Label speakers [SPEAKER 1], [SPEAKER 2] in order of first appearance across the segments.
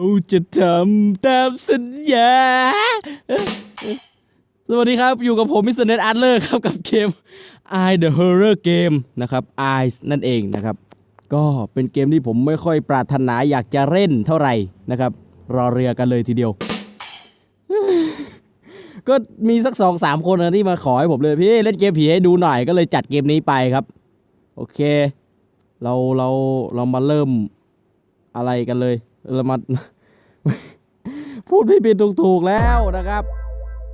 [SPEAKER 1] เราจะทำตามสัญญา สวัสดีครับ อยู่กับผมมิสเตอร์เน็ตอาร์เลอร์ครับ กับเกม I the Horror Game นะครับ Eyes นั่นเองนะครับ ก็เป็นเกมที่ผมไม่ค่อยปรารถนาอยากจะเล่นเท่าไหร่นะครับ รอเรือกันเลยทีเดียว ก็มีสักสองสามคนนะที่มาขอให้ผมเลย พี่เล่นเกมผีให้ดูหน่อยก็เลยจัดเกมนี้ไปครับ โอเค เราเราเรามาเริ่มอะไรกันเลยเรามา พูดไม่ผิดถูกๆแล้วนะครับ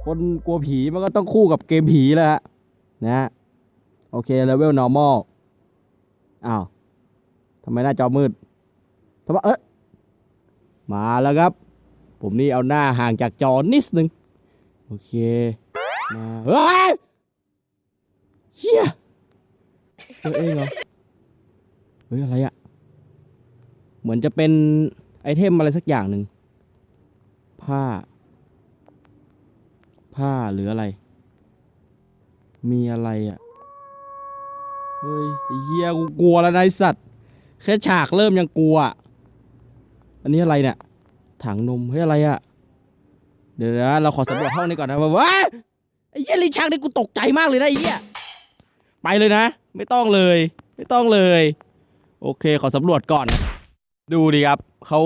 [SPEAKER 1] คนกลัวผีมันก็ต้องคู่กับเกมผีแล้วฮะนะฮะโอเคเลเวล normal อ้าวทำไมหน้าจอมืดทำไมเอ๊ะมาแล้วครับ ผมนี่เอาหน้าห่างจากจอนิดนึง โอเค มาเฮ้ยเฮียเจอเองเหรอ เฮ้ย อะไรอะเหมือนจะเป็นไอเทมอะไรสักอย่างหนึ่ง ผ้า ผ้าหรืออะไร มีอะไรอะเฮ้ยเฮียกูกลัวแล้วนายสัตว์ แค่ฉากเริ่มยังกลัว อันนี้อะไรเนี่ย ถังนม เฮ้ย อะไรอะเดี๋ยวนะเราขอสำรวจห้องนี้ก่อนนะว้าไอ้เหี้ยลิชักนี่กูตกใจมากเลยนะไอ้เหี้ยไปเลยนะ ไม่ต้องเลย ไม่ต้องเลย โอเค ขอสำรวจก่อน ดูดิครับ เขา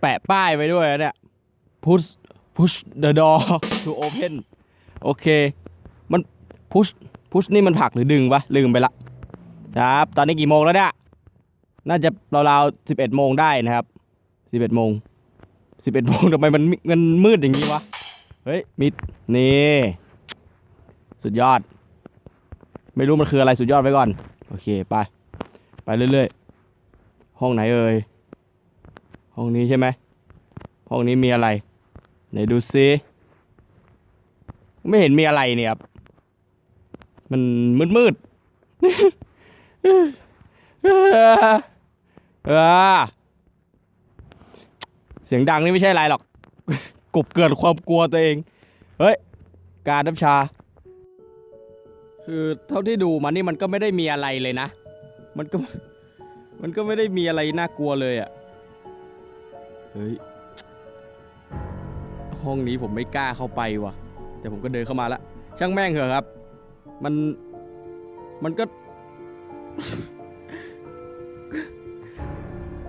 [SPEAKER 1] แปะป้ายไว้ด้วยเนี่ย push push the door to open โอเค มัน push push นี่มันผลักหรือดึงวะลืมไปละครับ ตอนนี้กี่โมงแล้วเนี่ย น่าจะราวๆสิบเอ็ดโมงได้นะครับสิบเอ็ดโมงสิบเอ็ดโมงทำไมมันมันมืดอย่างนี้วะ เฮ้ย มิด นี่ สุดยอด ไม่รู้มันคืออะไรสุดยอดไว้ก่อน โอเค ไป ไปเรื่อยๆ ห้องไหนเอ่ย ห้องนี้ใช่ไหม ห้องนี้มีอะไร ไหนดูซิไม่เห็นมีอะไรเนี่ยครับ มันมืดมืดเออเสียงดังนี่ไม่ใช่อะไรหรอก กบเกิดความกลัวตัวเอง เฮ้ย การน้ำชา คือเท่าที่ดูมานี่มันก็ไม่ได้มีอะไรเลยนะ มันก็ มันก็ไม่ได้มีอะไรน่ากลัวเลยอะ่ะ เฮ้ย ห้องนี้ผมไม่กล้าเข้าไปว่ะ แต่ผมก็เดินเข้ามาละช่างแม่งเถอะครับ มันมันก็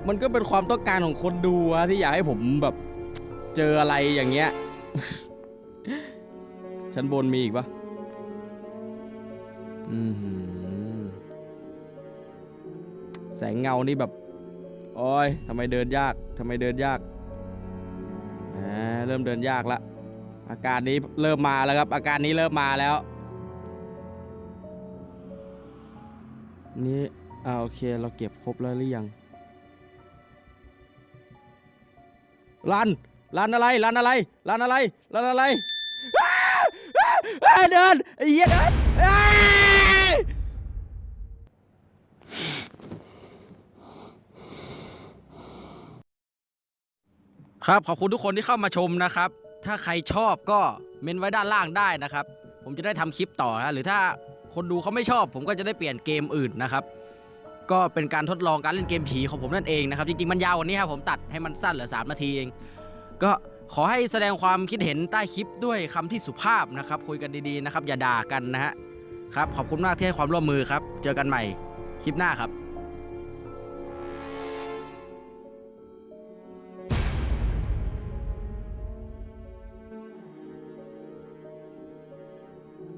[SPEAKER 1] มันก็เป็นความต้องการของคนดูอะที่อยากให้ผมแบบเจออะไรอย่างเงี้ยชั้นบนมีอีกปะอือหือแสงเงานี่แบบ โอ้ยทำไมเดินยากทำไมเดินยาก เริ่มเดินยากละอาการนี้เริ่มมาแล้วครับ อาการนี้เริ่มมาแล้วนี่อ่าโอเคเราเก็บครบแล้วหรือยังรันรันอะไรรันอะไรรันอะไรรันอะไรเดินไอ้เหี้ยเดินอ้าย ครับขอบคุณทุกคนที่เข้ามาชมนะครับ ถ้าใครชอบก็เมนไว้ด้านล่างได้นะครับ ผมจะได้ทำคลิปต่อนะหรือถ้าคนดูเขาไม่ชอบ ผมก็จะได้เปลี่ยนเกมอื่นนะครับ ก็เป็นการทดลองการเล่นเกมผีของผมนั่นเองนะครับ จริงๆมันยาวกว่านี้ครับผมตัดให้มันสั้นเหลือ3นาทีเอง ก็ขอให้แสดงความคิดเห็นใต้คลิปด้วยคำที่สุภาพนะครับ คุยกันดีๆนะครับ อย่าด่ากันนะฮะครับขอบคุณมากที่ให้ความร่วมมือครับ เจอกันใหม่คลิปหน้าครับ